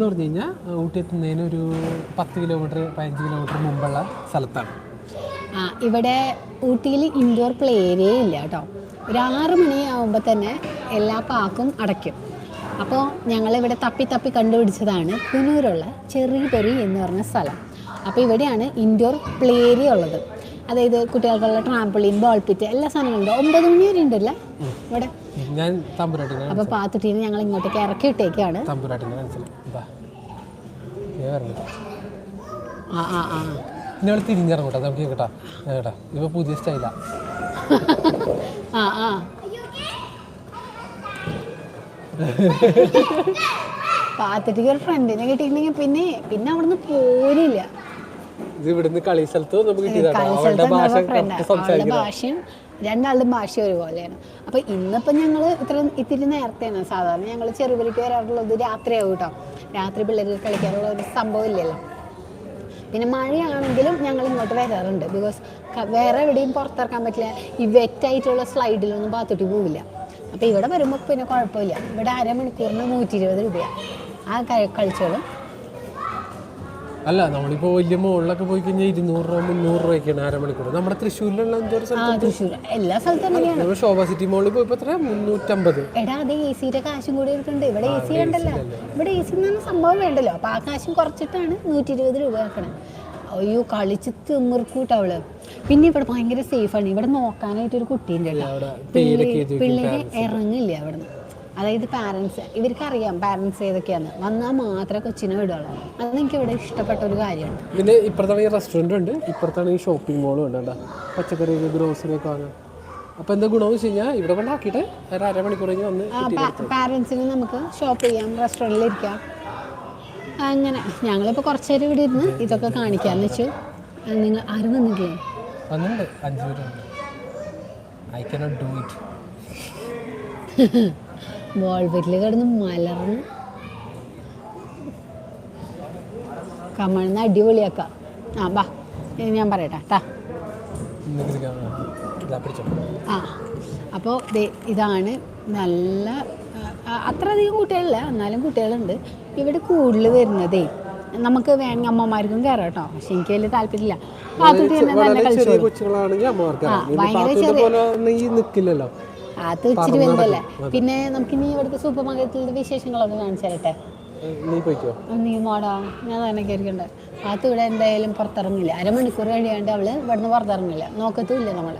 എന്ന് പറഞ്ഞു കഴിഞ്ഞാൽ ഊട്ടി എത്തുന്നതിന് ഒരു പത്ത് കിലോമീറ്റർ പതിനഞ്ച് കിലോമീറ്റർ മുമ്പുള്ള സ്ഥലത്താണ്. ആ ഇവിടെ ഊട്ടിയിൽ ഇൻഡോർ പ്ലേ ഏരിയ ഇല്ല കേട്ടോ. ഒരു ആറ് മണിയാവുമ്പോൾ തന്നെ എല്ലാ പാക്കും അടയ്ക്കും. അപ്പോൾ ഞങ്ങളിവിടെ തപ്പി തപ്പി കണ്ടുപിടിച്ചതാണ് കുനൂരുള്ള ചെറിയ പെരി എന്ന് പറഞ്ഞ സ്ഥലം. അപ്പോൾ ഇവിടെയാണ് ഇൻഡോർ പ്ലേ ഏരിയ ഉള്ളത്. അതായത് കുട്ടികൾക്കുള്ള ട്രാംപിളിൻ ബോൾ പിറ്റ് എല്ലാ സാധനങ്ങളുണ്ട്. ഒമ്പത് മണി വരെ ഉണ്ടല്ലേ? ഇവിടെ. ഞാൻ തമ്പുരാട്ടിനെ അപ്പൊ പാത്തുട്ടീനെ ഞങ്ങൾ ഇങ്ങോട്ടേക്ക് ഇറക്കി ഇട്ടേക്കാണ്. തമ്പുരാട്ടിനെ മനസ്സിലായി ആ ആ ആ. പിന്നെ അവൾ തിരിഞ്ഞിറങ്ങോട്ടെ. നമുക്ക് കേട്ടാ കേട്ടാ. ഇപ്പൊ പുതിയ സ്റ്റൈലാ ആ. ആ പാത്തിട്ടിക്ക് ഒരു ഫ്രണ്ടിനെ കിട്ടിയിട്ടുണ്ടെങ്കിൽ പിന്നെ പിന്നെ അവിടുന്ന് പോരില്ല. ഇത് ഇവിടുന്ന് കളി സ്ഥലത്ത് നമുക്ക് കിട്ടിയതാ കളി അവളുടെ ഭാഷ സംസാരിക്കണം. ഭാഷയും രണ്ടാളുടെ ഭാഷ ഒരുപോലെയാണ്. അപ്പൊ ഇന്നിപ്പോ ഞങ്ങൾ ഇത്ര ഇത്തിരി നേരത്തെയാണ്. സാധാരണ ഞങ്ങൾ ചെറുപുലിക്ക് വരാറുള്ളത് രാത്രിയാവും കേട്ടോ രാത്രി പിള്ളേർ കളിക്കാനുള്ള ഒരു സംഭവം ഇല്ലല്ലോ. പിന്നെ മഴയാണെങ്കിലും ഞങ്ങൾ ഇങ്ങോട്ട് വരാറുണ്ട് ബിക്കോസ് വേറെ എവിടെയും പുറത്തിറക്കാൻ പറ്റില്ല. ഈ വെറ്റായിട്ടുള്ള സ്ലൈഡിലൊന്നും പാത്തിട്ട് പോവില്ല. അപ്പോൾ ഇവിടെ വരുമ്പോൾ പിന്നെ കുഴപ്പമില്ല. ഇവിടെ അരമണിക്കൂറിന് നൂറ്റി ഇരുപത് രൂപയാണ് ആ കളിച്ചോളും. അല്ല നമ്മളിപ്പോ വലിയ മുകളിലൊക്കെ പോയി കഴിഞ്ഞാൽ ഇരുന്നൂറ് രൂപ മുന്നൂറ് രൂപയ്ക്കാണ് അരമണിക്കൂർ. നമ്മുടെ തൃശ്ശൂരിലുള്ള അഞ്ചാറ് സ്ഥലത്ത് തൃശ്ശൂർ. എല്ലാ സ്ഥലത്തും അങ്ങനെയാണ്. നമ്മൾ ശോഭ സിറ്റി മോളിൽ പോയി എത്ര? മുന്നൂറ്റമ്പത്. എടാ അത് എ സിയുടെ കാശും കൂടി എടുക്കുന്നുണ്ട് ഇവിടെ എ സി വേണ്ടല്ലോ. ഇവിടെ എ സി എന്ന് പറഞ്ഞ സംഭവം വേണ്ടല്ലോ. അപ്പോൾ ആ കാശും കുറച്ചിട്ടാണ് നൂറ്റി ഇരുപത് രൂപ ആക്കണേ. അയ്യോ കളിച്ച് തിമിർക്കൂട്ട അവൾ. പിന്നെ ഇവിടെ ഭയങ്കര സേഫാണ് ഇവിടെ നോക്കാനായിട്ട് ഒരു കുട്ടിയുണ്ടല്ലോ പിള്ളേരെ ഇറങ്ങില്ല അവിടെ നിന്ന് അതായത് പാരൻസ് ഇവർക്ക് അറിയാം പാരൻസ് ഏതൊക്കെയാന്ന്. വന്നാൽ മാത്രമേ കൊച്ചിനെ വിടുകയുള്ളൂ അത് എനിക്ക് ഇവിടെ ഇഷ്ടപ്പെട്ട ഒരു കാര്യമാണ്. പിന്നെ ഇപ്പുറത്താണെങ്കിൽ റെസ്റ്റോറന്റ് ഉണ്ട്. ഇപ്പുറത്താണെങ്കിൽ ഷോപ്പിംഗ് മോളും ഉണ്ട് കേട്ടോ. പച്ചക്കറി ഗ്രോസറി ഒക്കെ വാങ്ങാൻ. അപ്പോൾ എന്താ ഗുണമെന്ന് വെച്ച് കഴിഞ്ഞാൽ ഇവിടെ കൊണ്ടാക്കിയിട്ട് ഒരു അരമണിക്കൂർ കഴിഞ്ഞ് വന്ന് പാരൻസിന് നമുക്ക് ഷോപ്പ് ചെയ്യാം റെസ്റ്റോറന്റിൽ ഇരിക്കാം. അങ്ങനെ. ഞങ്ങളിപ്പോൾ കുറച്ച് നേരം ഇവിടെ ഇരുന്ന് ഇതൊക്കെ കാണിക്കാമെന്ന് വെച്ചു. നിങ്ങൾ ആരും വന്നിട്ടില്ലേ വന്നിട്ടുണ്ട്. അഞ്ചു പേരുണ്ട്. ഐ കനോട്ട് ഡു ഇറ്റ് വോൾവെറ്റിൽ കിടന്ന് മലർന്ന്. കമഴ്ന്ന് അടിപൊളിയാക്കാം. ആ ബാ ഇനി ഞാൻ പറയട്ടെ പിടിച്ചോ ആ അപ്പോൾ ഇതാണ് നല്ല അത്രയധികം അത്ര അധികം കുട്ടികളില്ല എന്നാലും കുട്ടികളുണ്ട്. ഇവിടെ കൂടുതൽ വരുന്നതേ നമുക്ക് വേണമെങ്കിൽ അമ്മമാർക്കും കയറാം കേട്ടോ പക്ഷെ എനിക്ക് വലിയ താല്പര്യമില്ല. പാത്തുട്ടി തന്നെ തന്നെ നല്ല കളിച്ചു ആ, ഭയങ്കര പാത്തുവിന്റെ അത് ഇച്ചിരി വലുതല്ലേ? പിന്നെ നമുക്കിനി ഇവിടുത്തെ സൂപ്പർ മാർക്കറ്റിലെ വിശേഷങ്ങളൊക്കെ കാണിച്ചു തരട്ടെ നീ മോടാ ഞാൻ തന്നെ കയറിക്കണ്ട അത് ഇവിടെ എന്തായാലും പുറത്തിറങ്ങില്ല. അരമണിക്കൂർ കഴിയാണ്ട് അവൾ ഇവിടുന്ന് പുറത്തിറങ്ങില്ല നോക്കത്തുമില്ല നമ്മൾ.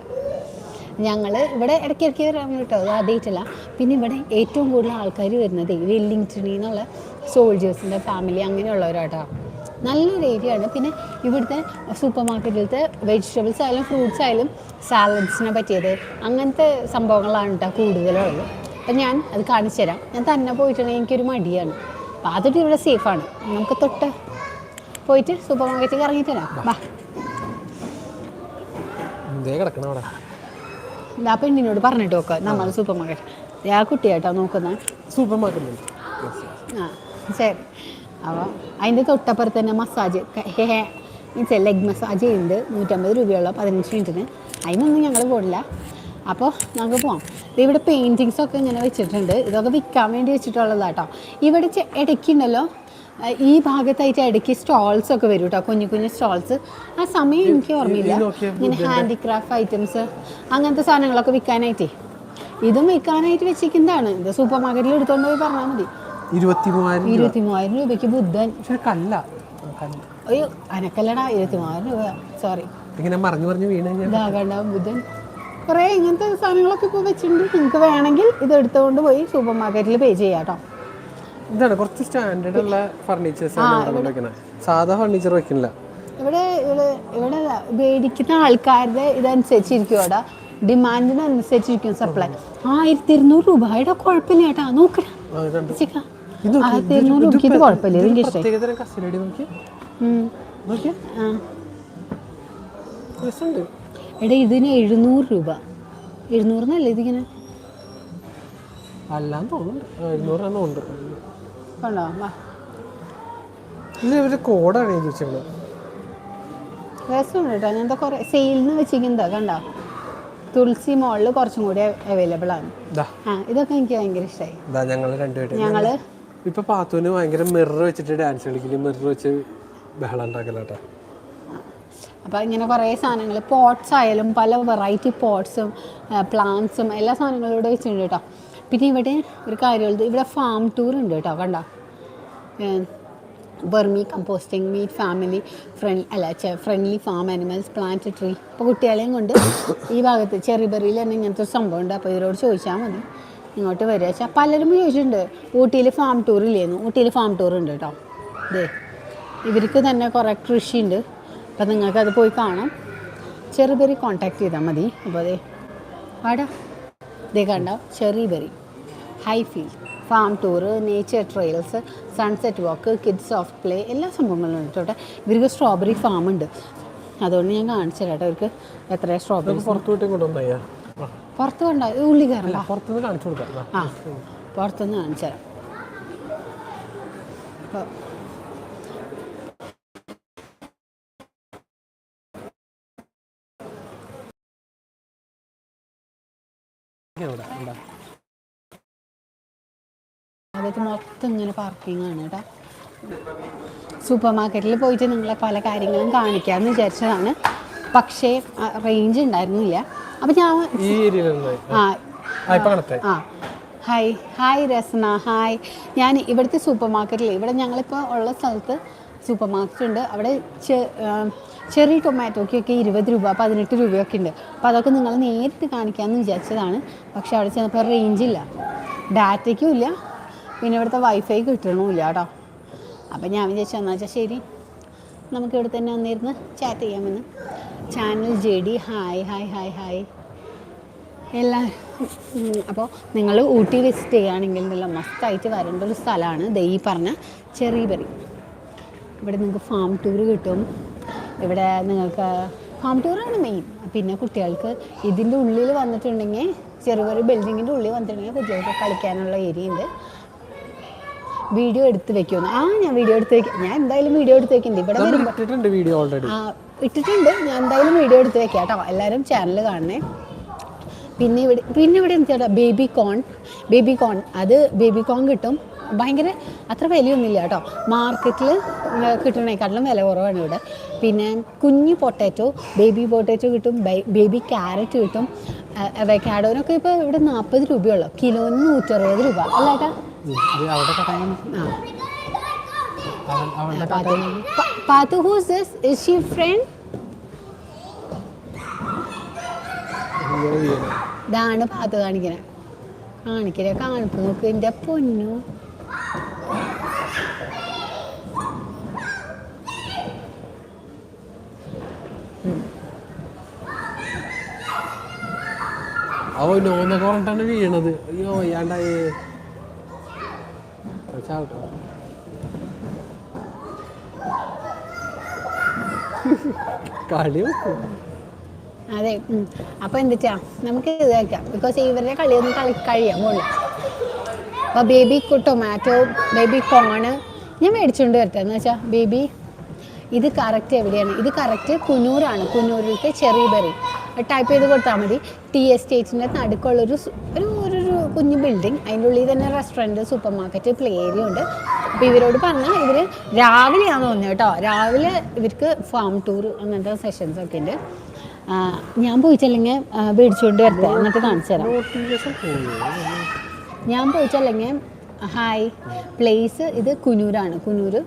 ഞങ്ങൾ ഇവിടെ ഇടയ്ക്ക് ഇടയ്ക്ക് വരാൻ കേട്ടോ. അത് ആദ്യമായിട്ടല്ല പിന്നെ ഇവിടെ ഏറ്റവും കൂടുതൽ ആൾക്കാർ വരുന്നത് വെല്ലിങ്ടണിൽ നിന്നുള്ള സോൾജേഴ്സിന്റെ ഫാമിലി അങ്ങനെയുള്ളവരാട്ടോ. നല്ലൊരു ഏരിയ ആണ്. പിന്നെ ഇവിടുത്തെ സൂപ്പർ മാർക്കറ്റിലത്തെ വെജിറ്റബിൾസ് ആയാലും ഫ്രൂട്ട്സ് ആയാലും സാലഡ്സിനെ പറ്റിയത് അങ്ങനത്തെ സംഭവങ്ങളാണ് കേട്ടോ കൂടുതലുള്ളത്. അപ്പം ഞാൻ അത് കാണിച്ചു തരാം. ഞാൻ തന്നെ പോയിട്ടുണ്ടെങ്കിൽ എനിക്കൊരു മടിയാണ്. അപ്പോൾ അതൊട്ട് ഇവിടെ സേഫാണ് നമുക്ക് തൊട്ട് പോയിട്ട് സൂപ്പർ മാർക്കറ്റിൽ ഇറങ്ങിയിട്ട് തരാം വാ. ആ പെണ്ണിനോട് പറഞ്ഞിട്ട് നോക്കുക നമ്മൾ സൂപ്പർ മാർക്കറ്റ് ആ കുട്ടിയായിട്ടാണ് നോക്കുന്നത് സൂപ്പർ മാർക്കറ്റ് ആ ശരി. അപ്പോൾ അതിന്റെ തൊട്ടപ്പുറത്ത് തന്നെ മസാജ് മീൻസ് ലെഗ് മസാജ് ചെയ്യുന്നുണ്ട്. നൂറ്റമ്പത് രൂപയുള്ള പതിനഞ്ച് മിനിറ്റിന്. അതിനൊന്നും ഞങ്ങൾ പോടില്ല അപ്പോൾ നമുക്ക് പോവാം. ഇവിടെ പെയിന്റിങ്സൊക്കെ ഇങ്ങനെ വെച്ചിട്ടുണ്ട്. ഇതൊക്കെ വിൽക്കാൻ വേണ്ടി വെച്ചിട്ടുള്ളതാട്ടോ ഇവിടെ ഇടയ്ക്കുണ്ടല്ലോ ഈ ഭാഗത്തായിട്ട് ഇടയ്ക്ക് സ്റ്റോൾസ് ഒക്കെ വരും കേട്ടോ കുഞ്ഞു കുഞ്ഞു സ്റ്റോൾസ് ആ സമയം എനിക്ക് ഓർമ്മയില്ല. ഇങ്ങനെ ഹാൻഡിക്രാഫ്റ്റ് ഐറ്റംസ് അങ്ങനത്തെ സാധനങ്ങളൊക്കെ വിൽക്കാനായിട്ടേ. ഇതും വിൽക്കാനായിട്ട് വെച്ചിരിക്കുന്നതാണ്. ഇത് സൂപ്പർ മാർക്കറ്റിൽ എടുത്തുകൊണ്ട് പോയി പറഞ്ഞാൽ മതി. ഇരുപത്തി മൂവായിരം രൂപ. ഇരുപത്തി മൂവായിരം രൂപയ്ക്ക് ബുദ്ധൻ. കല്ല. ഒരു അനക്കല്ലട ഇരുപത്തിമൂവായിരം രൂപ. സോറി ഇങ്ങനെ മറിഞ്ഞു മറിഞ്ഞു വീണ് ബുദ്ധൻ. കുറേ ഇങ്ങനത്തെ സാധനങ്ങളൊക്കെ ഇപ്പോൾ വെച്ചിട്ടുണ്ട്. നിങ്ങൾക്ക് വേണമെങ്കിൽ ഇത് എടുത്തുകൊണ്ട് പോയി സൂപ്പർ മാർക്കറ്റിൽ പേ ചെയ്യാം കേട്ടോ ഇതാണ് കുറച്ച് സ്റ്റാൻഡേർഡ് ഉള്ള ഫർണിച്ചേഴ്സ് ആണ് സാധാ ഫർണിച്ചർ വെക്കണില്ല ഇവിടെ ഇവിടെ ഇവിടെ മേടിക്കുന്ന ആൾക്കാരുടെ ഇതനുസരിച്ചിരിക്കും അവിടെ ഡിമാൻഡിനനുസരിച്ചിരിക്കും സപ്ലൈ ആയിരത്തി ഇരുന്നൂറ് രൂപ. ഇവിടെ കുഴപ്പമില്ല ചേട്ടാ നോക്കടാ നോക്ക്, ഇത് കുഴപ്പമില്ല ഇഷ്ടമായി പ്രത്യേകതരം നോക്കി രസമുണ്ട്. എടാ ഇതിന് എഴുന്നൂറ് രൂപ. എഴുന്നൂറിനല്ല ഇതിങ്ങനെ? അല്ലാന്ന് തോന്നുന്നുണ്ട്. എണ്ണം ഉണ്ട്. വാ. ഇത് ഇവർ കോഡാണ് എഴുതി വെച്ചത് രസമുണ്ട് കേട്ടോ. അങ്ങനത്തെ കുറേ സെയിലിന് വെച്ചിരിക്കുന്നതാ. കണ്ടോ? തുളസി മോളിൽ കുറച്ചും കൂടി അവൈലബിൾ ആണ് ഇതാ ആ ഇതൊക്കെ എനിക്ക് ഭയങ്കര ഇഷ്ടമായി ഇതാ ഞങ്ങൾ രണ്ടുപേരും. ഞങ്ങൾ ഇപ്പൊ പാത്തുവിന് ഭയങ്കര മിറർ വെച്ചിട്ട് ഡാൻസ് കളിക്കില്ല? മിറർ വെച്ച് ബഹളം ഉണ്ടാക്കലാട്ടാ അപ്പോൾ ഇങ്ങനെ കുറേ സാധനങ്ങൾ പോട്ട്സ് ആയാലും പല വെറൈറ്റി പോട്ട്സും പ്ലാന്റ്സും എല്ലാ സാധനങ്ങളും ഇവിടെ വെച്ചിട്ടുണ്ട് കേട്ടോ പിന്നെ ഇവിടെ ഒരു കാര്യമുള്ളത് ഇവിടെ ഫാം ടൂർ ഉണ്ട് കേട്ടോ കണ്ട? Vermi composting meet family friend അല്ല friendly farm animals plant tree അപ്പോൾ കുട്ടികളെയും കൊണ്ട് ഈ ഭാഗത്ത് ചെറിബറിയിൽ തന്നെ ഇങ്ങനത്തെ ഒരു സംഭവം ഉണ്ട്. അപ്പോൾ ഇവരോട് ചോദിച്ചാൽ മതി. ഇങ്ങോട്ട് വരിക. വെച്ചാൽ പലരും ചോദിച്ചിട്ടുണ്ട് ഊട്ടിയിൽ ഫാം ടൂർ ഇല്ലേന്ന്. ഊട്ടിയിൽ ഫാം ടൂർ ഉണ്ട് കേട്ടോ ഇതേ ഇവർക്ക് തന്നെ കുറേ കൃഷിയുണ്ട്. അപ്പം നിങ്ങൾക്കത് പോയി കാണാം. ചെറുബെറി കോണ്ടാക്ട് ചെയ്താൽ മതി. അപ്പോൾ അതെ ആടാ ഇതേ കണ്ട cherry berry high field farm tour nature trails sunset walk kids soft play എല്ലാ സംഭവങ്ങളും ഉണ്ട് കേട്ടോ ഇവർക്ക് സ്ട്രോബെറി ഫാം ഉണ്ട്. അതുകൊണ്ട് ഞാൻ കാണിച്ചു തരാം കേട്ടോ ഇവർക്ക് എത്ര സ്ട്രോബെറി പുറത്തു വിട്ടും കൊണ്ടുവന്നയ്യാ പുറത്ത് കണ്ട ഉള്ളി കയറണ്ട. പുറത്തുനിന്ന് കാണിച്ചു കൊടുക്കാം. ആ. പുറത്തുനിന്ന് കാണിച്ചു തരാം. അപ്പോൾ. അതായത് മൊത്തം ഇങ്ങനെ പാർക്കിംഗ് ആണ് കേട്ടോ. സൂപ്പർ മാർക്കറ്റിൽ പോയിട്ട് നിങ്ങളെ പല കാര്യങ്ങളും കാണിക്കാമെന്ന് വിചാരിച്ചതാണ്. പക്ഷേ റേഞ്ച് ഉണ്ടായിരുന്നില്ല. അപ്പം ഞാൻ ആ ആ ഹായ് ഹായ് രസന. ഹായ് ഞാൻ ഇവിടുത്തെ സൂപ്പർ മാർക്കറ്റിൽ ഇവിടെ ഞങ്ങളിപ്പോൾ ഉള്ള സ്ഥലത്ത് സൂപ്പർ മാർക്കറ്റ് ഉണ്ട്. അവിടെ ചെറിയ ടൊമാറ്റോക്കൊക്കെ ഇരുപത് രൂപ പതിനെട്ട് രൂപയൊക്കെ ഉണ്ട്. അപ്പോൾ അതൊക്കെ നിങ്ങൾ നേരിട്ട് കാണിക്കാമെന്ന് വിചാരിച്ചതാണ്. പക്ഷെ അവിടെ ചെന്നപ്പോൾ റേഞ്ച് ഇല്ല. ഡാറ്റയ്ക്കും ഇല്ല. പിന്നെ ഇവിടുത്തെ വൈഫൈ കിട്ടണമില്ല കേട്ടോ. അപ്പം ഞാൻ വിചാരിച്ചു എന്നാൽ വെച്ചാൽ ശരി. നമുക്ക് ഇവിടെ തന്നെ വന്നിരുന്ന് ചാറ്റ് ചെയ്യാമെന്ന്. Channel J D hi hi hi hi എല്ലാ അപ്പോൾ നിങ്ങൾ ഊട്ടി വിസിറ്റ് ചെയ്യുകയാണെങ്കിൽ നല്ല മസ്റ്റായിട്ട് വരേണ്ട ഒരു സ്ഥലമാണ്. ദേ ഈ പറഞ്ഞ ചെറിയബറി ഇവിടെ നിങ്ങൾക്ക് ഫാം ടൂർ കിട്ടും. ഇവിടെ നിങ്ങൾക്ക് ഫാം ടൂറാണ് മെയിൻ പിന്നെ കുട്ടികൾക്ക് ഇതിന്റെ ഉള്ളിൽ വന്നിട്ടുണ്ടെങ്കിൽ ചെറിയ ചെറിയ ബിൽഡിങ്ങിന്റെ ഉള്ളിൽ വന്നിട്ടുണ്ടെങ്കിൽ കുട്ടികൾക്ക് കളിക്കാനുള്ള ഏരിയ ഉണ്ട്. വീഡിയോ എടുത്ത് വെക്കുമെന്ന്. ആ ഞാൻ വീഡിയോ എടുത്ത് വെക്കാം ഞാൻ എന്തായാലും വീഡിയോ എടുത്ത് വെക്കുന്നുണ്ട് ഇവിടെ വീഡിയോ ഓൾറെഡി ആ ഇട്ടിട്ടുണ്ട്. ഞാൻ എന്തായാലും വീഡിയോ എടുത്ത് വെക്കാം കേട്ടോ. എല്ലാവരും ചാനൽ കാണണേ. പിന്നെ ഇവിടെ പിന്നെ ഇവിടെ എന്താ ബേബി കോൺ ബേബി കോൺ അത് ബേബി കോൺ കിട്ടും. ഭയങ്കര അത്ര വിലയൊന്നുമില്ല കേട്ടോ. മാർക്കറ്റിൽ കിട്ടണേക്കാട്ടിലും വില കുറവാണ് ഇവിടെ. പിന്നെ കുഞ്ഞു പൊട്ടാറ്റോ ബേബി പൊട്ടാറ്റോ കിട്ടും. ബേബി ക്യാരറ്റ് കിട്ടും. അവക്കാഡോനൊക്കെ ഇപ്പോൾ ഇവിടെ നാൽപ്പത് രൂപയുള്ളൂ കിലോന് നൂറ്ററുപത് രൂപ. അല്ല ഏട്ടാ? അവിടെ കട്ടാൻ ആ. Pathu who's this is she friend ഇങ്ങനെ ചെയ്യണം. ഇതാണ് പാത്ത് കാണിക്കണേ. കാണിക്കണേ കാണിപ്പ് നോക്ക്. എന്റെ പൊന്നു. അവ നോന്നൊക്കെ പറഞ്ഞിട്ടാണ് വീണത്. അയ്യോ വയ്യാണ്ടായി ചാവട്ടോ അതെ. അപ്പൊ എന്താ നമുക്ക് ഇത് വെക്കാം. ബിക്കോസ് ഇവരുടെ കളിയൊന്നും കളി പോണില്ല അപ്പൊ ബേബി ടൊമാറ്റോ ബേബി കോണ് ഞാൻ മേടിച്ചുകൊണ്ട് വരട്ടെ. എന്ന് വെച്ചാൽ ബേബി ഇത് കറക്റ്റ് എവിടെയാണ്? ഇത് കറക്റ്റ് കുന്നൂരാണ് കുന്നൂരിലത്തെ ചെറിയ ബെറി ടൈപ്പ് ചെയ്ത് കൊടുത്താൽ മതി. ടി എസ്റ്റേറ്റിന്റെ നടുക്കുള്ളൊരു ഒരു കുഞ്ഞു ബിൽഡിംഗ് അതിന്റെ ഉള്ളിൽ തന്നെ restaurant super market play area ഉണ്ട്. അപ്പോൾ ഇവരോട് പറഞ്ഞാൽ ഇവർ രാവിലെയാണെന്ന് തോന്നുന്നു കേട്ടോ. രാവിലെ ഇവർക്ക് ഫാം ടൂർ അങ്ങനത്തെ സെഷൻസ് ഒക്കെ ഉണ്ട്. ഞാൻ പോയിച്ചല്ലെങ്കിൽ മേടിച്ചുകൊണ്ട് വരട്ടെ എന്നിട്ട് കാണിച്ചു തരാം. ഞാൻ പോയിച്ചല്ലെങ്കിൽ ഹായ് പ്ലേസ് ഇത് കുനൂരാണ്. ചെറിയ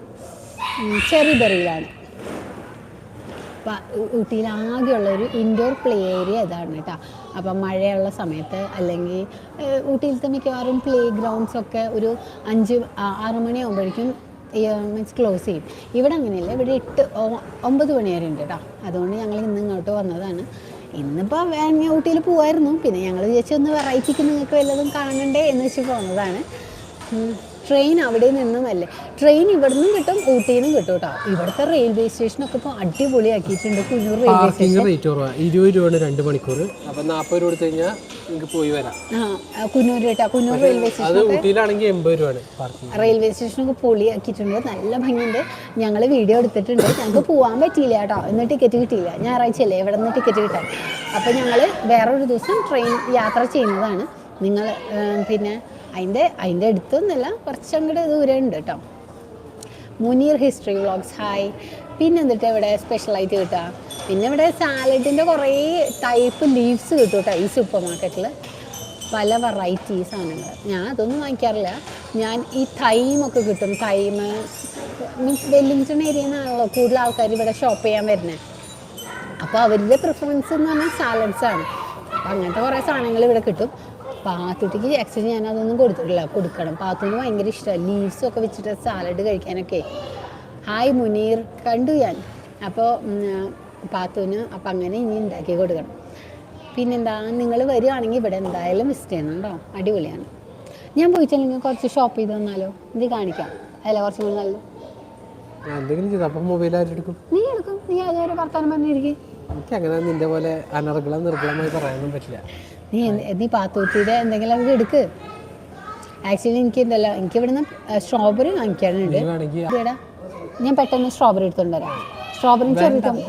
ചെറിബെറിയിലാണ് ആകെയുള്ള ഒരു ഇൻഡോർ പ്ലേ ഏരിയ ഇതാണ് കേട്ടോ അപ്പം മഴയുള്ള സമയത്ത് അല്ലെങ്കിൽ ഊട്ടിയിലത്തെ മിക്കവാറും പ്ലേ ഗ്രൗണ്ട്സൊക്കെ ഒരു അഞ്ച് ആറ് മണിയാകുമ്പോഴേക്കും മീൻസ് ക്ലോസ് ചെയ്യും. ഇവിടെ അങ്ങനെയല്ല ഇവിടെ എട്ട് ഒമ്പത് മണി വരെ ഉണ്ട് കേട്ടോ അതുകൊണ്ട് ഞങ്ങൾ ഇന്ന് ഇങ്ങോട്ട് വന്നതാണ്. ഇന്നിപ്പോൾ വേണമെങ്കിൽ ഊട്ടിയിൽ പോവായിരുന്നു. പിന്നെ ഞങ്ങൾ വിചാരിച്ചു ഒന്ന് വെറൈറ്റിക്ക് നിങ്ങൾക്ക് വല്ലതും കാണണ്ടേ എന്ന് വെച്ച് പോകുന്നതാണ് ട്രെയിൻ അവിടെ നിന്നുമല്ലേ? ട്രെയിൻ ഇവിടെ നിന്നും കിട്ടും ഊട്ടിയിൽ നിന്നും കിട്ടും കേട്ടോ. ഇവിടുത്തെ റെയിൽവേ സ്റ്റേഷനൊക്കെ ഇപ്പോൾ അടിപൊളിയാക്കിയിട്ടുണ്ട് കുഞ്ഞൂർ റെയിൽവേ പാർക്കിംഗ് റേറ്റ് കുറവാ. ഇരുപത് രൂപയാണ് രണ്ട് മണിക്കൂർ. അപ്പൊ നാൽപ്പത് രൂപ കഴിഞ്ഞാൽ നിങ്ങൾക്ക് പോയി വരാം. ആ കുന്നൂർ കേട്ടോ കുന്നൂർ റെയിൽവേ അത് സ്റ്റേഷൻ ഊട്ടിയിലാണെങ്കിൽ എൺപത് രൂപയാണ് പാർക്കിംഗ് റെയിൽവേ സ്റ്റേഷനൊക്കെ പൊളിയാക്കിയിട്ടുണ്ട്. നല്ല ഭംഗിയുണ്ട്. ഞങ്ങൾ വീഡിയോ എടുത്തിട്ടുണ്ട്. ഞങ്ങൾക്ക് പോകാൻ പറ്റിയില്ല കേട്ടോ. ഇന്ന് ടിക്കറ്റ് കിട്ടിയില്ല. ഞായറാഴ്ചയല്ലേ? ഇവിടെ നിന്ന് ടിക്കറ്റ് കിട്ടാൻ. അപ്പോൾ ഞങ്ങൾ വേറൊരു ദിവസം ട്രെയിൻ യാത്ര ചെയ്യുന്നതാണ്. നിങ്ങൾ പിന്നെ അതിന്റെ അതിന്റെ അടുത്തൊന്നുമല്ല കുറച്ചങ്ങോട്ട് ദൂരം ഉണ്ട് കേട്ടോ. മുനീർ ഹിസ്റ്ററി വ്ളോഗ്സ് ഹായ് പിന്നെ എന്നിട്ട് ഇവിടെ സ്പെഷ്യലായിട്ട് കിട്ടുക? പിന്നെ ഇവിടെ സാലഡിന്റെ കുറേ ടൈപ്പ് ലീവ്സ് കിട്ടും കേട്ടോ ഈ സൂപ്പർ മാർക്കറ്റിൽ പല വെറൈറ്റി സാധനങ്ങൾ. ഞാൻ അതൊന്നും വാങ്ങിക്കാറില്ല. ഞാൻ ഈ തൈമൊക്കെ കിട്ടും. തൈമ് മീൻസ് വെല്ലിങ്ടൺ ഏരിയയിൽ നിന്നാണല്ലോ കൂടുതൽ ആൾക്കാർ ഇവിടെ ഷോപ്പ് ചെയ്യാൻ വരുന്നത് അപ്പോൾ അവരുടെ പ്രിഫറൻസ് എന്ന് പറഞ്ഞാൽ സാലഡ്സാണ് ആണ്. അപ്പം അങ്ങനത്തെ കുറേ സാധനങ്ങൾ ഇവിടെ കിട്ടും. പാത്തുട്ടിക്ക് ആക്ച്വലി ഞാൻ അതൊന്നും കൊടുത്തിട്ടില്ല. കൊടുക്കണം. പാത്തുന് ഭയങ്കര ഇഷ്ടമാണ് ലീവ്സും ഒക്കെ വെച്ചിട്ട് സാലഡ് കഴിക്കാനൊക്കെ. ഹായ് മുനീർ കണ്ടു ഞാൻ. അപ്പോൾ പാത്തുന് അപ്പം അങ്ങനെ ഇനി ഉണ്ടാക്കി കൊടുക്കണം. പിന്നെന്താ? നിങ്ങൾ വരികയാണെങ്കിൽ ഇവിടെ എന്തായാലും വിസിറ്റ് ചെയ്യണം കേട്ടോ. അടിപൊളിയാണ്. ഞാൻ പോയിട്ടില്ലെങ്കിൽ കുറച്ച് ഷോപ്പ് ചെയ്ത് തന്നാലോ ഇത് കാണിക്കാം. അല്ല കുറച്ചും കൂടി നല്ലത് ഞാൻ എന്തെങ്കിലും ചെയ്തു? അപ്പം മൊബൈൽ ആരെടുക്കും നീ എടുക്കും. നീ അതുവരെ വർത്താനം പറഞ്ഞിരിക്കും. എനിക്ക് അങ്ങനെ നിന്റെ പോലെ അനർഗളം നിർഗളമായി പറയാനൊന്നും പറ്റില്ല. നീ എന്ത്- നീ പാത്തൂത്തിയുടെ എന്തെങ്കിലും ഒക്കെ എടുക്ക്. ആക്ച്വലി എനിക്ക് എന്തല്ല എനിക്ക് ഇവിടുന്ന് സ്ട്രോബെറി വാങ്ങിക്കാനുണ്ട്. ഞാൻ പെട്ടെന്ന് സ്ട്രോബെറി എടുത്തോണ്ട് വരാം. സ്ട്രോബെറിയും ചെറിയ സ്ട്രോബെറി.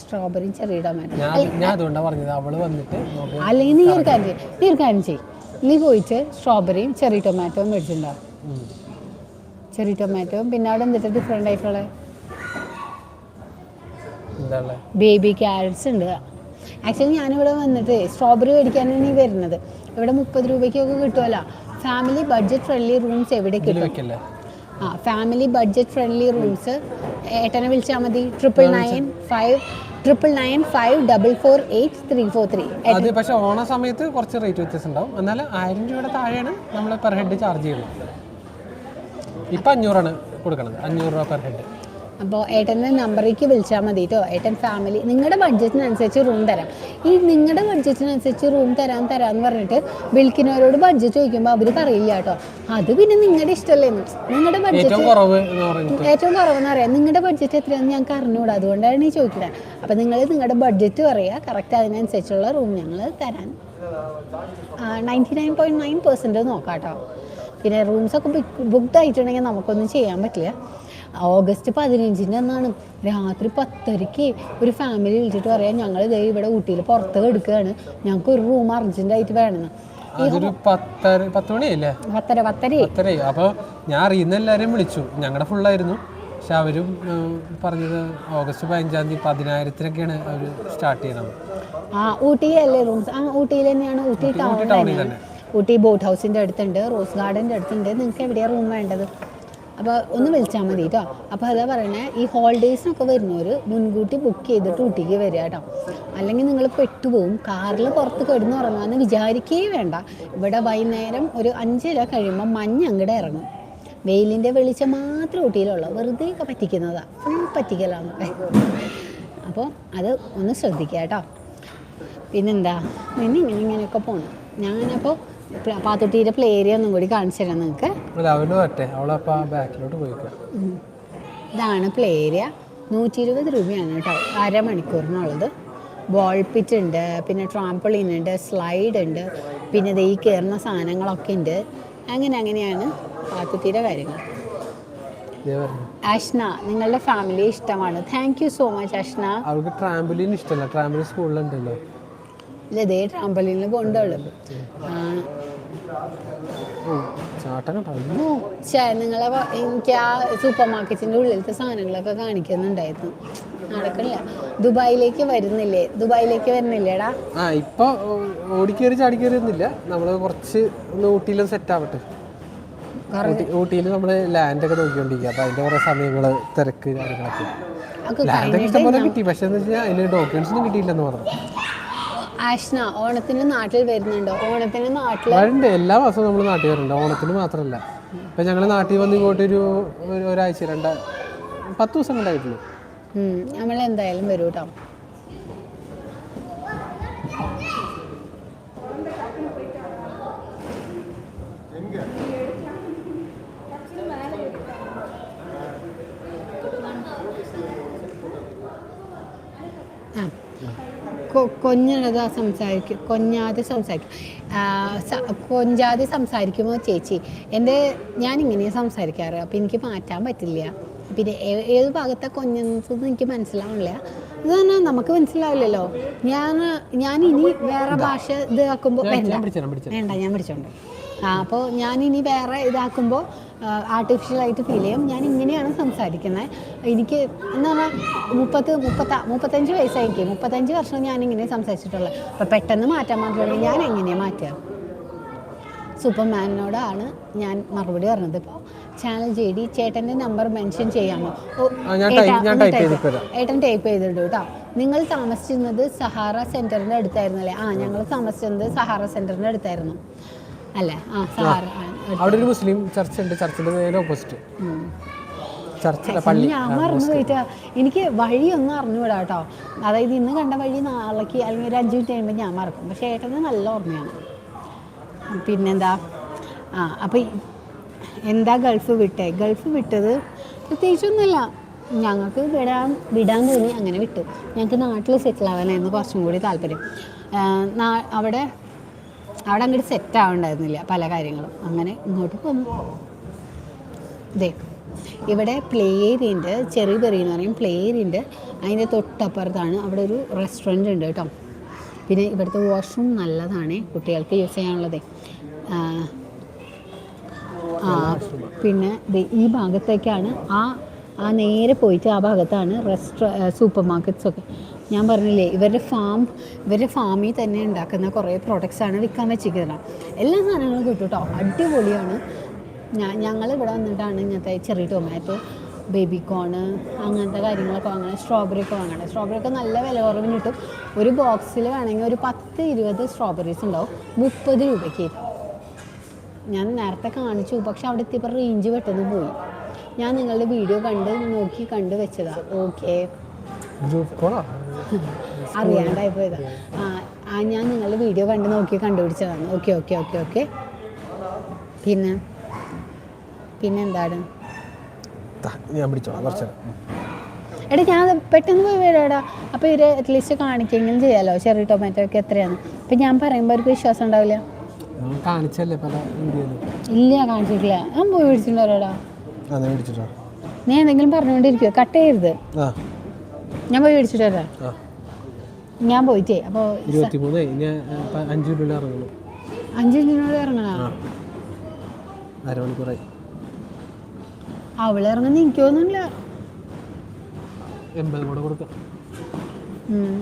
സ്ട്രോബെറിയും ചെറിയ അല്ലെങ്കിൽ നീ ഒരു കാര്യം നീ ഒരു കാര്യം ചെയ്യ്. നീ പോയിട്ട് സ്ട്രോബെറിയും ചെറിയ ടൊമാറ്റോയും മേടിച്ചിട്ടുണ്ടാവും. ചെറിയ ടൊമാറ്റോയും പിന്നെ അവിടെ എന്തിട്ട് ഡിഫറെന്റ് ആയിട്ടുള്ള ബേബി ക്യാരറ്റ്സ് ഉണ്ട്. ആക്ച്വലി ഞാനിവിടെ വന്നിട്ട് സ്ട്രോബെറി മേടിക്കാനാണ് ഈ വരുന്നത്. ഇവിടെ മുപ്പത് രൂപയ്ക്കൊക്കെ കിട്ടുമല്ലോ ഫാമിലി ബഡ്ജറ്റ് ഫ്രണ്ട്ലി റൂംസ് എവിടെ കിട്ടും? ആ ഫാമിലി ബഡ്ജറ്റ് ഫ്രണ്ട്ലി റൂംസ് ഏട്ടനെ വിളിച്ചാൽ മതി. Triple nine five triple nine five double four eight three four three അത് പക്ഷെ ഓണ സമയത്ത് കുറച്ച് റേറ്റ് വ്യത്യാസം ഉണ്ടാവും എന്നാൽ ആയിരം രൂപയുടെ താഴെയാണ് നമ്മൾ പെർ ഹെഡ് ചാർജ് ചെയ്യുന്നത്. ഇപ്പം അഞ്ഞൂറാണ് കൊടുക്കുന്നത് അഞ്ഞൂറ് രൂപ പെർ ഹെഡ് അപ്പോൾ ഏട്ടന്റെ നമ്പറിലേക്ക് വിളിച്ചാൽ മതി കേട്ടോ ഏട്ടൻ ഫാമിലി നിങ്ങളുടെ ബഡ്ജറ്റിനനുസരിച്ച് റൂം തരാം. ഈ നിങ്ങളുടെ ബഡ്ജറ്റിനനുസരിച്ച് റൂം തരാൻ തരാമെന്ന് പറഞ്ഞിട്ട് വിളിക്കുന്നവരോട് ബഡ്ജറ്റ് ചോദിക്കുമ്പോൾ അവർ പറയില്ല കേട്ടോ അത് പിന്നെ നിങ്ങളുടെ ഇഷ്ടമല്ലേ നിങ്ങളുടെ ബഡ്ജറ്റ് ഏറ്റവും കുറവെന്ന് പറയാം നിങ്ങളുടെ ബഡ്ജറ്റ് എത്രയാണെന്ന് ഞാൻ അറിഞ്ഞുകൂടാ അതുകൊണ്ടാണ് ഈ ചോദിക്കുന്നത് അപ്പോൾ നിങ്ങൾ നിങ്ങളുടെ ബഡ്ജറ്റ് പറയുക കറക്റ്റ് അതിനനുസരിച്ചുള്ള റൂം ഞങ്ങൾ തരാൻ. Ninety nine point nine percent നോക്കാം കേട്ടോ പിന്നെ റൂംസൊക്കെ ബുക്ക്ഡ് ആയിട്ടുണ്ടെങ്കിൽ നമുക്കൊന്നും ചെയ്യാൻ പറ്റില്ല. ഓഗസ്റ്റ് പതിനഞ്ചിന്റെ അന്നാണ് രാത്രി പത്തരയ്ക്ക് ഒരു ഫാമിലി വിളിച്ചിട്ട് പറയാം ഞങ്ങൾ ദേ ഇവിടെ ഊട്ടിയിൽ പുറത്ത് എടുക്കുകയാണ്. ഞങ്ങൾക്ക് ഒരു റൂം അർജന്റായിട്ട് വേണമെന്ന് അതൊരു പത്തര പത്ത് മണിയല്ലേ പത്തര പത്തര പത്തരയായി. അപ്പോൾ ഞാൻ അറിയുന്ന എല്ലാവരെയും വിളിച്ചു. ഞങ്ങളുടെ ഫുള്ളായിരുന്നു പക്ഷെ അവരും പറഞ്ഞത് ഓഗസ്റ്റ് പതിനഞ്ചാം തീയതി പതിനായിരത്തിനൊക്കെയാണ് അവർ സ്റ്റാർട്ട് ചെയ്യണം ആ ഊട്ടിയിലല്ലേ റൂംസ് ആ ഊട്ടിയിൽ തന്നെയാണ്. ഊട്ടി ടൗണിൽ തന്നെ. ഊട്ടി ബോട്ട് ഹൗസിന്റെ അടുത്തുണ്ട് റോസ് ഗാർഡന്റെ അടുത്തുണ്ട്. നിങ്ങൾക്ക് എവിടെയാണ് റൂം വേണ്ടത്? അപ്പോൾ ഒന്ന് വിളിച്ചാൽ മതി കേട്ടോ അപ്പോൾ അതാ പറയണേ ഈ ഹോളിഡേയ്സിനൊക്കെ വരുന്നവർ മുൻകൂട്ടി ബുക്ക് ചെയ്തിട്ട് ഊട്ടിക്ക് വരിക കേട്ടോ അല്ലെങ്കിൽ നിങ്ങൾ പെട്ടുപോകും കാറിൽ പുറത്ത് കിടന്ന് ഉറങ്ങാമെന്ന് വിചാരിക്കുകയേ വേണ്ട. ഇവിടെ വൈകുന്നേരം ഒരു അഞ്ചര കഴിയുമ്പോൾ മഞ്ഞ് അങ്ങോട്ട് ഇറങ്ങും. വെയിലിന്റെ വെളിച്ചം മാത്രം ഊട്ടിയിലുള്ളൂ വെറുതെ ഒക്കെ പറ്റിക്കുന്നതാണ് ഫുൾ പറ്റിക്കലാണ്. അപ്പോൾ അത് ഒന്ന് ശ്രദ്ധിക്കുക കേട്ടോ പിന്നെന്താ? പിന്നെ ഇങ്ങനെ ഇങ്ങനെയൊക്കെ പോകണം ഞാനപ്പോൾ പാത്തുട്ടീന്റെ പ്ലേ ഏരിയ ഒന്നും കൂടി കാണിച്ചു തരാം നിങ്ങൾക്ക് ഇതാണ് പ്ലേ ഏരിയ നൂറ്റി ഇരുപത് രൂപയാണ് കേട്ടോ. അരമണിക്കൂറിനുള്ളത്. ബോൾ പിറ്റ് ഉണ്ട് പിന്നെ ട്രാംപോളിൻ ഉണ്ട് സ്ലൈഡ് ഉണ്ട് പിന്നെ ദേ ഈ കയറുന്ന സാധനങ്ങളൊക്കെ ഉണ്ട്. അങ്ങനെ അങ്ങനെയാണ് പാത്തുട്ടീന്റെ കാര്യങ്ങൾ. അഷ്ന നിങ്ങളുടെ ഫാമിലി ഇഷ്ടമാണ്. Thank you so much Ashna. അവൾക്ക് ട്രാമ്പലിൻ ഇഷ്ടമല്ല ട്രാമ്പലിൻ സ്കൂളിലുണ്ടല്ലോ ഇല്ല ആ. ഓ ചാട്ടം കണ്ടോ നിങ്ങളെ എനിക്ക് ആ സൂപ്പർ മാർക്കറ്റിന്റെ ഉള്ളിലത്തെ സാധനങ്ങളൊക്കെ കാണിക്കുന്നുണ്ടായിരുന്നു. നടക്കണില്ല. ദുബായിലേക്ക് വരുന്നില്ലേ? ദുബായിലേക്ക് വരുന്നില്ലേടാ? ആ ഇപ്പൊ ഓടിക്കേറി ചാടിക്കേറിയൊന്നുമില്ല. നമ്മൾ കുറച്ച് ഒന്ന് ഊട്ടിയിലും സെറ്റ് ആവട്ടെ. ഊട്ടിയിൽ നമ്മൾ ലാൻഡ് ഒക്കെ നോക്കിക്കൊണ്ടിരിക്കുക. അപ്പൊ അതിന്റെ കുറെ സമയങ്ങൾ തിരക്ക് കാര്യങ്ങളൊക്കെ. ലാൻഡ് ഇഷ്ടംപോലെ കിട്ടി. പക്ഷെ എന്ന് വെച്ചാൽ അതിന് ഡോക്യുമെന്റ്സ് ഒന്നും കിട്ടിയില്ലെന്ന് പറഞ്ഞു. ആഷ്ന ഓണത്തിന് നാട്ടിൽ വരുന്നുണ്ടോ. ഓണത്തിന് നാട്ടിൽ വരുന്നുണ്ട്. എല്ലാ മാസവും നമ്മൾ നാട്ടിൽ വരുന്നുണ്ട്. ഓണത്തിന് മാത്രമല്ല. ഇപ്പൊ ഞങ്ങൾ നാട്ടിൽ വന്ന് ഇങ്ങോട്ട് ഒരു ഒരു- ഒരാഴ്ച രണ്ട പത്ത് ദിവസം ഉണ്ടായിട്ടുള്ളൂ നമ്മൾ എന്തായാലും വരും കേട്ടോ ആ കൊ- കൊഞ്ഞണതാ സംസാരിക്കും കൊഞ്ഞാതെ സംസാരിക്കും. കൊഞ്ചാതെ സംസാരിക്കുമോ ചേച്ചി എന്റെ ഞാനിങ്ങനെയാണ് സംസാരിക്കാറ് അപ്പോൾ എനിക്ക് മാറ്റാൻ പറ്റില്ല. പിന്നെ ഏത് ഭാഗത്തെ കൊഞ്ഞെന്ന് എനിക്ക് മനസ്സിലാവണില്ല. ഇത് തന്നെ നമുക്ക് മനസ്സിലാവില്ലല്ലോ. ഞാൻ ഞാൻ ഇനി വേറെ ഭാഷ ഇതാക്കുമ്പോൾ വേണ്ട. ഞാൻ പിടിച്ചോണ്ട്. ആ അപ്പോൾ ഞാനിനി വേറെ ഇതാക്കുമ്പോൾ ആർട്ടിഫിഷ്യലായിട്ട് ഫീൽ ചെയ്യും. ഞാൻ ഇങ്ങനെയാണ് സംസാരിക്കുന്നത്. എനിക്ക് എന്ന് പറഞ്ഞാൽ മുപ്പത്ത് മുപ്പത്ത മുപ്പത്തഞ്ച് വയസ്സായിരിക്കും മുപ്പത്തഞ്ച് വർഷം ഞാൻ ഇങ്ങനെ സംസാരിച്ചിട്ടുള്ളത് അപ്പോൾ പെട്ടെന്ന് മാറ്റാൻ മാത്രമേ ഞാൻ എങ്ങനെയാണ് മാറ്റുക? സൂപ്പർമാനോടാണ് ഞാൻ മറുപടി പറഞ്ഞത് ഇപ്പോൾ ചാനൽ ജെ ഡി ചേട്ടന്റെ നമ്പർ മെൻഷൻ ചെയ്യാമോ? ഏട്ടൻ ടൈപ്പ് ചെയ്തിട്ടു കേട്ടോ. നിങ്ങൾ താമസിച്ചിരുന്നത് സഹാറ സെന്ററിന്റെ അടുത്തായിരുന്നല്ലേ? ആ ഞങ്ങൾ താമസിച്ചിരുന്നത് സഹാറ സെന്ററിന്റെ അടുത്തായിരുന്നു. അല്ലേ? ആ സഹാറ അവിടെ ഒരു മുസ്ലിം ചർച്ച് ഉണ്ട് ചർച്ചിന്റെ നേരെ ഓപ്പോസിറ്റ്. ചർച്ചല്ല പള്ളി. ഞാൻ മറന്നു പോയിട്ട് എനിക്ക് വഴിയൊന്നും അറിഞ്ഞുകൂടാ കേട്ടോ. അതായത് ഇന്ന് കണ്ട വഴി നാളേക്ക് അല്ലെങ്കിൽ ഒരു അഞ്ച് മിനിറ്റ് കഴിയുമ്പോൾ ഞാൻ മറക്കും. പക്ഷേ ഏട്ടന് നല്ല ഓർമ്മയാണ്. പിന്നെന്താ? ആ അപ്പോൾ എന്താ ഗൾഫ് വിട്ടേ? ഗൾഫ് വിട്ടത് പ്രത്യേകിച്ചൊന്നുമില്ല. ഞങ്ങൾക്ക് വിടാൻ വിടാൻ തോന്നി അങ്ങനെ വിട്ടു. ഞങ്ങൾക്ക് നാട്ടിൽ സെറ്റിൽ ആവാനായിരുന്നു കുറച്ചും കൂടി താല്പര്യം. അവിടെ അവിടെ അങ്ങോട്ട് സെറ്റ് ആവണ്ടായിരുന്നില്ല പല കാര്യങ്ങളും. അങ്ങനെ ഇങ്ങോട്ട് പോന്നു ദേ ഇവിടെ പ്ലേ ഉണ്ട് ചെറിയ പെറി എന്ന് പറയും പ്ലേ ഉണ്ട് അതിന്റെ തൊട്ടപ്പുറത്താണ് അവിടെ ഒരു റെസ്റ്റോറന്റ് ഉണ്ട് കേട്ടോ. പിന്നെ ഇവിടുത്തെ വാഷ്റൂം നല്ലതാണ് കുട്ടികൾക്ക് യൂസ് ചെയ്യാനുള്ളത്. പിന്നെ ഈ ഭാഗത്തേക്കാണ് ആ ആ നേരെ പോയിട്ട് ആ ഭാഗത്താണ് റെസ്റ്റോ സൂപ്പർ മാർക്കറ്റ്സ് ഒക്കെ. ഞാൻ പറഞ്ഞില്ലേ ഇവരുടെ ഫാം ഇവരുടെ ഫാമിൽ തന്നെ ഉണ്ടാക്കുന്ന കുറേ പ്രോഡക്റ്റ്സാണ് വിൽക്കാൻ വെച്ചിരിക്കുന്നത്. എല്ലാ സാധനങ്ങളും കിട്ടും കേട്ടോ അടിപൊളിയാണ്. ഞാൻ ഞങ്ങൾ ഇവിടെ വന്നിട്ടാണ് ഇങ്ങനത്തെ ചെറിയ ടൊമാറ്റോ ബേബി കോണ് അങ്ങനത്തെ കാര്യങ്ങളൊക്കെ വാങ്ങണം സ്ട്രോബെറി ഒക്കെ വാങ്ങണം സ്ട്രോബെറി ഒക്കെ നല്ല വില കുറവിന് കിട്ടും. ഒരു ബോക്സിൽ വേണമെങ്കിൽ ഒരു പത്ത് ഇരുപത് സ്ട്രോബെറീസ് ഉണ്ടാവും. മുപ്പത് രൂപയ്ക്ക്. ഞാൻ നേരത്തെ കാണിച്ചു പക്ഷെ അവിടെ എത്തിയപ്പോൾ റേഞ്ച് പെട്ടെന്ന് പോയി. ഞാൻ നിങ്ങളുടെ വീഡിയോ കണ്ട് നോക്കി കണ്ട് വെച്ചതാ. ഓക്കെ അറിയാണ്ടായി പോയതാ ആ? ആ ഞാൻ നിങ്ങളുടെ വീഡിയോ കണ്ട് നോക്കി കണ്ടുപിടിച്ചതാണ്. ഓക്കെ ഓക്കെ ഓക്കെ ഓക്കെ പിന്നെ? പിന്നെന്താണ് ഞാൻ പിടിച്ചോളാം എടാ ഞാൻ പെട്ടെന്ന് പോയി വരാടാ. അപ്പോൾ ഇവർ അറ്റ്ലീസ്റ്റ് കാണിക്കെങ്കിലും ചെയ്യാലോ? ചെറിയ ടൊമാറ്റോ ഒക്കെ എത്രയാണ് അപ്പം ഞാൻ പറയുമ്പോൾ അവർക്ക് വിശ്വാസം ഉണ്ടാവില്ല. കാണിച്ചല്ലേ പല ഇല്ല കാണിച്ചിട്ടില്ല. ഞാൻ പോയി മേടിച്ചിട്ടോ നീ എന്തെങ്കിലും പറഞ്ഞുകൊണ്ടിരിക്കുമോ കട്ട് ചെയ്യരുത്. ഞാൻ പോയി മേടിച്ചിട്ട് വരാം. ഞാൻ പോയിട്ടേ. അപ്പോൾ ഇരുപത്തി മൂന്ന് ഇനി പ- അഞ്ച് രൂപ ഇറങ്ങണം. അഞ്ച് മിനിറ്റിനോട് ഇറങ്ങണ? അരമണിക്കൂറായി. അവൾ ഇറങ്ങുന്ന എനിക്ക് തോന്നുന്നില്ല. എൺപത് കൂടെ കൊടുക്കാം.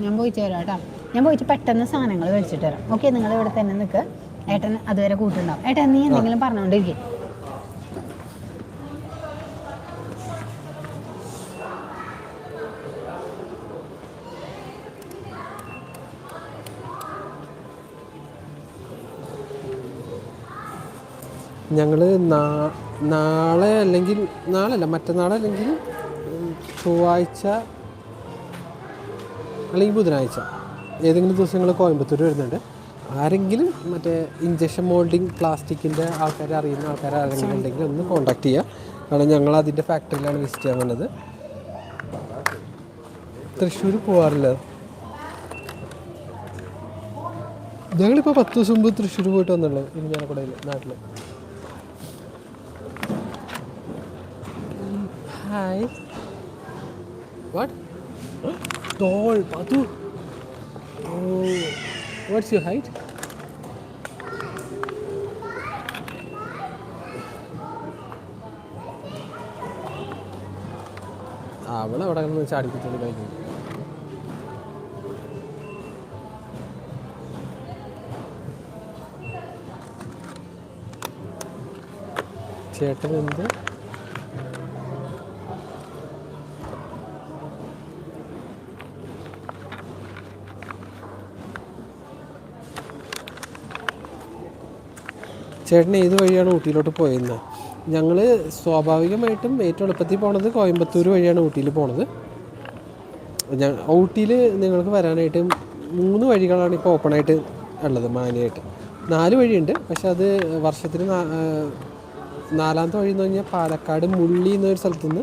ഞാൻ പോയിട്ട് വരാം കേട്ടോ. ഞാൻ പോയിട്ട് പെട്ടെന്ന് സാധനങ്ങൾ മേടിച്ചിട്ട് വരാം. ഓക്കെ നിങ്ങൾ ഇവിടെ തന്നെ നിൽക്ക് ഏട്ടൻ അതുവരെ കൂട്ടുണ്ടാവും. ഏട്ടൻ നീ എന്തെങ്കിലും പറഞ്ഞുകൊണ്ടിരിക്കും. ഞങ്ങൾ നാളെ അല്ലെങ്കിൽ നാളല്ല അല്ല മറ്റന്നാളെ അല്ലെങ്കിൽ ചൊവ്വാഴ്ച അല്ലെങ്കിൽ ബുധനാഴ്ച ഏതെങ്കിലും ദിവസങ്ങൾ കോയമ്പത്തൂർ വരുന്നുണ്ട്. ആരെങ്കിലും മറ്റേ ഇഞ്ചക്ഷൻ മോൾഡിങ് പ്ലാസ്റ്റിക്കിന്റെ ആൾക്കാരെ അറിയുന്ന ആൾക്കാരെ ആരെങ്കിലും ഉണ്ടെങ്കിൽ ഒന്ന് കോൺടാക്ട് ചെയ്യുക കാരണം ഞങ്ങൾ അതിന്റെ ഫാക്ടറിയിലാണ് വിസിറ്റ് ചെയ്യാൻ വന്നത്. തൃശ്ശൂർ പോകാറില്ല ഞങ്ങളിപ്പോൾ പത്ത് ദിവസം മുമ്പ് തൃശ്ശൂർ പോയിട്ട് വന്നുള്ളൂ. ഇരിഞ്ഞാലക്കുടയിൽ നാട്ടിൽ hi what tall Pathu Oh, what's your height? അവളെ അവിടെ നിന്ന് ചാടിപ്പിച്ചോണ്ട് കഴിഞ്ഞു ചേട്ടൻ എന്ത്? ചേട്ടൻ ഏത് വഴിയാണ് ഊട്ടിയിലോട്ട് പോയത് ഞങ്ങൾ സ്വാഭാവികമായിട്ടും ഏറ്റവും എളുപ്പത്തിൽ പോണത് കോയമ്പത്തൂർ വഴിയാണ് ഊട്ടിയിൽ പോണത്. ഊട്ടിയിൽ നിങ്ങൾക്ക് വരാനായിട്ട് മൂന്ന് വഴികളാണ് ഇപ്പോൾ ഓപ്പണായിട്ട് ഉള്ളത് മാനിയായിട്ട് നാല് വഴിയുണ്ട് പക്ഷെ അത് വർഷത്തിൽ നാലാമത്തെ വഴി എന്ന് പറഞ്ഞാൽ പാലക്കാട് മുള്ളി എന്നൊരു സ്ഥലത്തു നിന്ന്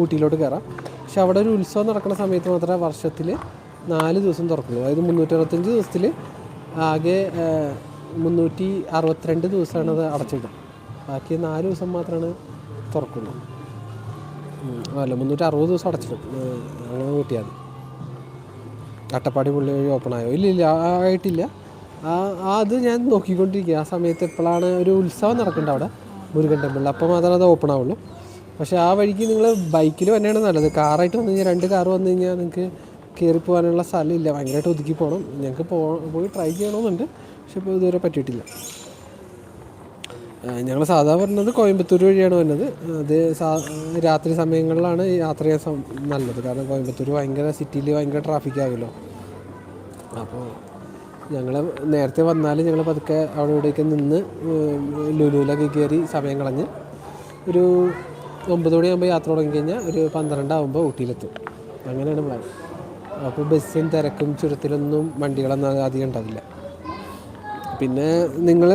ഊട്ടിയിലോട്ട് കയറാം പക്ഷെ അവിടെ ഒരു ഉത്സവം നടക്കുന്ന സമയത്ത് മാത്രമേ വർഷത്തിൽ നാല് ദിവസം തുറക്കുള്ളൂ. അതായത് മുന്നൂറ്ററുപത്തഞ്ച് ദിവസത്തിൽ ആകെ മുന്നൂറ്റി അറുപത്തിരണ്ട് ദിവസമാണ് അത് ബാക്കി നാല് ദിവസം മാത്രമാണ് തുറക്കുന്നത്. അല്ല മുന്നൂറ്റി അറുപത് ദിവസം അടച്ചിടും. അങ്ങനെ കൂട്ടിയാൽ മതി. അട്ടപ്പാടി പുള്ളി വഴി ഓപ്പൺ ആയോ? ഇല്ല ഇല്ല ആയിട്ടില്ല. അത് ഞാൻ നോക്കിക്കൊണ്ടിരിക്കുക. ആ സമയത്ത് എപ്പോഴാണ് ഒരു ഉത്സവം നടക്കേണ്ടത് അവിടെ മുരുകൻ ടെമ്പിളിൽ അപ്പോൾ മാത്രമേ അത് ഓപ്പൺ ആവുള്ളൂ. പക്ഷേ ആ വഴിക്ക് നിങ്ങൾ ബൈക്കിൽ തന്നെയാണ് നല്ലത്. കാറായിട്ട് വന്നു കഴിഞ്ഞാൽ രണ്ട് കാർ വന്നു കഴിഞ്ഞാൽ നിങ്ങൾക്ക് കയറി പോകാനുള്ള സ്ഥലമില്ല. ഭയങ്കരമായിട്ട് ഒതുക്കി പോകണം. ഞങ്ങൾക്ക് പോ പോയി ട്രൈ ചെയ്യണമെന്നുണ്ട്. പക്ഷെ ഇപ്പോൾ ഇതുവരെ പറ്റിയിട്ടില്ല. ഞങ്ങൾ സാധാ പറഞ്ഞത് കോയമ്പത്തൂർ വഴിയാണ് വരുന്നത് അത് രാത്രി സമയങ്ങളിലാണ് യാത്ര ചെയ്യാൻ നല്ലത്. കാരണം കോയമ്പത്തൂർ ഭയങ്കര സിറ്റിയിൽ ഭയങ്കര ട്രാഫിക് ആകുമല്ലോ അപ്പോൾ ഞങ്ങൾ നേരത്തെ വന്നാൽ ഞങ്ങൾ പതുക്കെ അവിടെ ഇവിടെയൊക്കെ നിന്ന് ലുലുവിലൊക്കെ കയറി സമയം കളഞ്ഞ് ഒരു ഒമ്പത് മണിയാകുമ്പോൾ യാത്ര തുടങ്ങി കഴിഞ്ഞാൽ ഒരു പന്ത്രണ്ടാകുമ്പോൾ ഊട്ടിയിലെത്തും. അങ്ങനെയാണ് പ്ലാൻ അപ്പോൾ ബസ്സും തിരക്കും ചുരത്തിലൊന്നും വണ്ടികളൊന്നും അധികം ഉണ്ടാവില്ല. പിന്നെ നിങ്ങൾ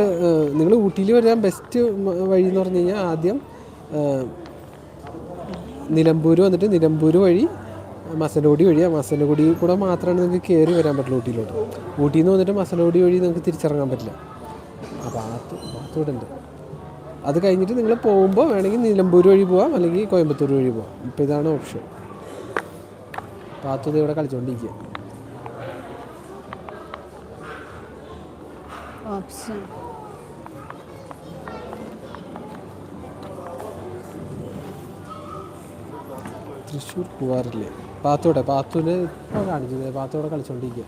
നിങ്ങൾ ഊട്ടിയിൽ വരാൻ ബെസ്റ്റ് വഴി എന്ന് പറഞ്ഞു കഴിഞ്ഞാൽ ആദ്യം നിലമ്പൂർ വന്നിട്ട് നിലമ്പൂർ വഴി മസനഗുടി വഴി ആ മസനഗുടി കൂടെ മാത്രമാണ് നിങ്ങൾക്ക് കയറി വരാൻ പറ്റുള്ളൂ ഊട്ടിയിലോട്ട്. ഊട്ടിയിൽ നിന്ന് വന്നിട്ട് മസനഗുടി വഴി നിങ്ങൾക്ക് തിരിച്ചിറങ്ങാൻ പറ്റില്ല. അപ്പോൾ അത് ഭാഗത്തൂടെ ഉണ്ട് അത് കഴിഞ്ഞിട്ട് നിങ്ങൾ പോകുമ്പോൾ വേണമെങ്കിൽ നിലമ്പൂർ വഴി പോവാം അല്ലെങ്കിൽ കോയമ്പത്തൂർ വഴി പോവാം. ഇപ്പോൾ ഇതാണ് ഓപ്ഷൻ പാത്തൂത് ഇവിടെ കളിച്ചുകൊണ്ടിരിക്കുക ഓപ്ഷൻ തൃശ്ശൂർ പോവാറില്ലേ? പാത്തോടെ പാത്തൂര് ഇപ്പോൾ കാണിച്ചത് പാത്തോടെ കളിച്ചോണ്ടിരിക്കുക